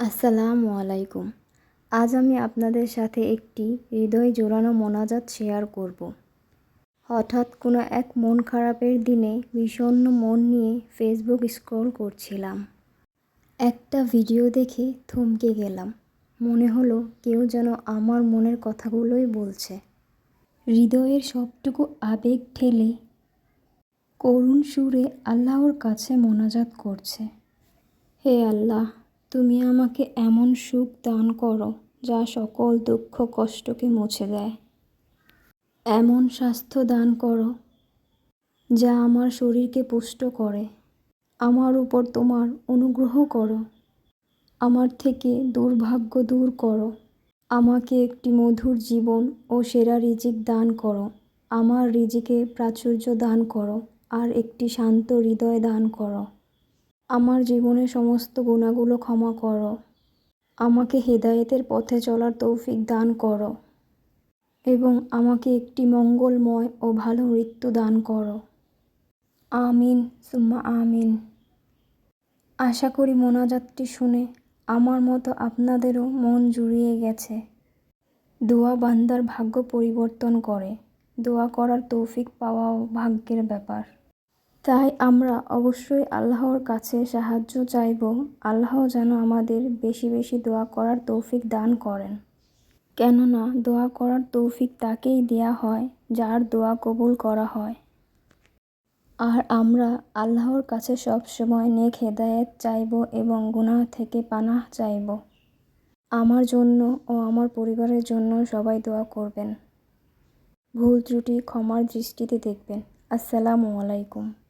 আসসালামু আলাইকুম। আজ আমি আপনাদের সাথে একটি হৃদয় জোড়ানো মোনাজাত শেয়ার করব। হঠাৎ কোনো এক মন খারাপের দিনে বিষণ্ণ মন নিয়ে ফেসবুক স্ক্রল করছিলাম। একটা ভিডিও দেখে থমকে গেলাম। মনে হলো কেউ যেন আমার মনের কথাগুলোই বলছে। হৃদয়ের সবটুকু আবেগ ঠেলে করুণ সুরে আল্লাহর কাছে মোনাজাত করছে। হে আল্লাহ তুমি আমাকে এমন সুখ দান করো, যা সকল দুঃখ কষ্টকে মুছে দেয়। এমন স্বাস্থ্য দান করো, যা আমার শরীরকে পুষ্ট করে। আমার উপর তোমার অনুগ্রহ করো। আমার থেকে দুর্ভাগ্য দূর করো। আমাকে একটি মধুর জীবন ও সেরা রিজিক দান করো। আমার রিজিকে প্রাচুর্য দান করো আর একটি শান্ত হৃদয় দান করো। আমার জীবনের সমস্ত গুণাগুলো ক্ষমা করো। আমাকে হেদায়েতের পথে চলার তৌফিক দান করো এবং আমাকে একটি মঙ্গলময় ও ভালো মৃত্যু দান করো। আমিন, সুম্মা আমিন। আশা করি মোনাজাতটি শুনে আমার মতো আপনাদেরও মন জুড়িয়ে গেছে। দোয়া বান্দার ভাগ্য পরিবর্তন করে। দোয়া করার তৌফিক পাওয়াও ভাগ্যের ব্যাপার। তাই আমরা অবশ্যই আল্লাহর কাছে সাহায্য চাইব। আল্লাহ যেন আমাদের বেশি বেশি দোয়া করার তৌফিক দান করেন। কেননা দোয়া করার তৌফিক তাকেই দেয়া হয়, যার দোয়া কবুল করা হয়। আর আমরা আল্লাহর কাছে সবসময় নেক হেদায়েত চাইব এবং গুনাহ থেকে পানাহ চাইব। আমার জন্য ও আমার পরিবারের জন্য সবাই দোয়া করবেন। ভুল ত্রুটি ক্ষমার দৃষ্টিতে দেখবেন। আসসালামু আলাইকুম।